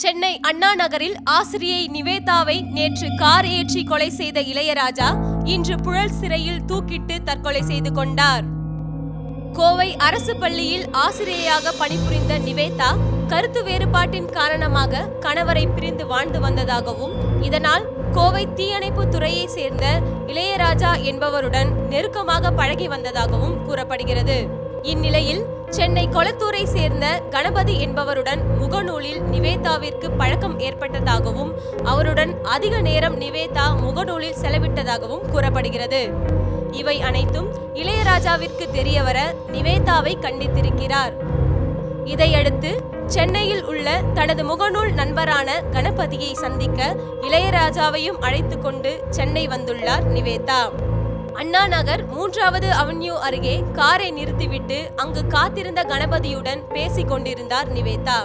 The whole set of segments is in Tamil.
சென்னை அண்ணா நகரில் ஆசிரியை நிவேதாவை நேற்று கார் ஏற்றி கொலை செய்த இளையராஜா இன்று புழல் சிறையில் தூக்கிட்டு தற்கொலை செய்து கொண்டார். கோவை அரசு பள்ளியில் ஆசிரியையாக பணிபுரிந்த நிவேதா கருத்து வேறுபாட்டின் காரணமாக கணவரை பிரிந்து வாழ்ந்து வந்ததாகவும் இதனால் கோவை தீயணைப்பு துறையை சேர்ந்த இளையராஜா என்பவருடன் நெருக்கமாக பழகி வந்ததாகவும் கூறப்படுகிறது. இந்நிலையில் சென்னை கொளத்தூரை சேர்ந்த கணபதி என்பவருடன் முகநூலில் நிவேதாவிற்கு பழக்கம் ஏற்பட்டதாகவும் அவருடன் அதிக நேரம் நிவேதா முகநூலில் செலவிட்டதாகவும் கூறப்படுகிறது. இவை அனைத்தும் இளையராஜாவிற்கு தெரியவர நிவேதாவை கண்டித்திருக்கிறார். இதையடுத்து சென்னையில் உள்ள தனது முகநூல் நண்பரான கணபதியை சந்திக்க இளையராஜாவையும் அழைத்து கொண்டு சென்னை வந்துள்ளார் நிவேதா. அண்ணா நகர் மூன்றாவது அவென்யூ அருகே காரை நிறுத்திவிட்டு அங்கு காத்திருந்த கணபதியுடன் பேசிக் கொண்டிருந்தார் நிவேதா.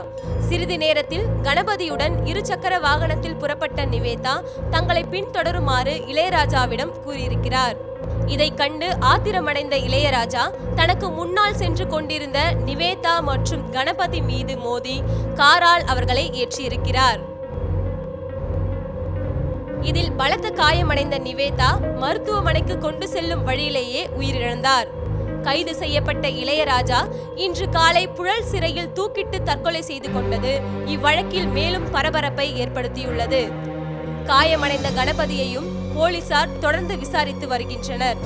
சிறிது நேரத்தில் கணபதியுடன் இருசக்கர வாகனத்தில் புறப்பட்ட நிவேதா தங்களை பின்தொடருமாறு இளையராஜாவிடம் கூறியிருக்கிறார். இதை கண்டு ஆத்திரமடைந்த இளையராஜா தனக்கு முன்னால் சென்று கொண்டிருந்த நிவேதா மற்றும் கணபதி மீது மோதி காரால் அவர்களை ஏற்றியிருக்கிறார். இதில் பலத்த காயமடைந்த நிவேதா மருத்துவமனைக்கு கொண்டு செல்லும் வழியிலேயே உயிரிழந்தார். கைது செய்யப்பட்ட இளையராஜா இன்று காலை புழல் சிறையில் தூக்கிட்டு தற்கொலை செய்து கொண்டது இவ்வழக்கில் மேலும் பரபரப்பை ஏற்படுத்தியுள்ளது. காயமடைந்த கணபதியையும் போலீசார் தொடர்ந்து விசாரித்து வருகின்றனர்.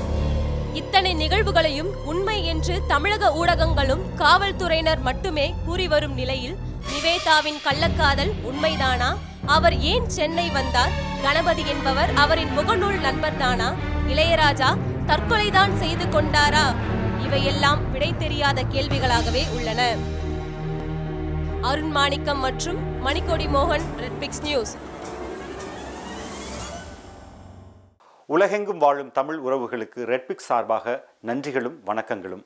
இத்தனை நிகழ்வுகளையும் உண்மை என்று தமிழக ஊடகங்களும் காவல்துறையினர் மட்டுமே கூறி வரும் நிலையில் நிவேதாவின் கள்ளக்காதல் உண்மைதானா? அவர் ஏன் சென்னை வந்தார்? கணபதி என்பவர் அவரின் முகநூல் நண்பர் தானா? இளையராஜா தற்கொலைதான் செய்து கொண்டாரா? இவையெல்லாம் விடை தெரியாத கேள்விகளாகவே உள்ளன. அருண் மாணிக்கம் மற்றும் மணிக்கொடி மோகன் ரெட்பிக்ஸ் நியூஸ். உலகெங்கும் வாழும் தமிழ் உறவுகளுக்கு ரெட்பிக்ஸ் சார்பாக நன்றிகளும் வணக்கங்களும்.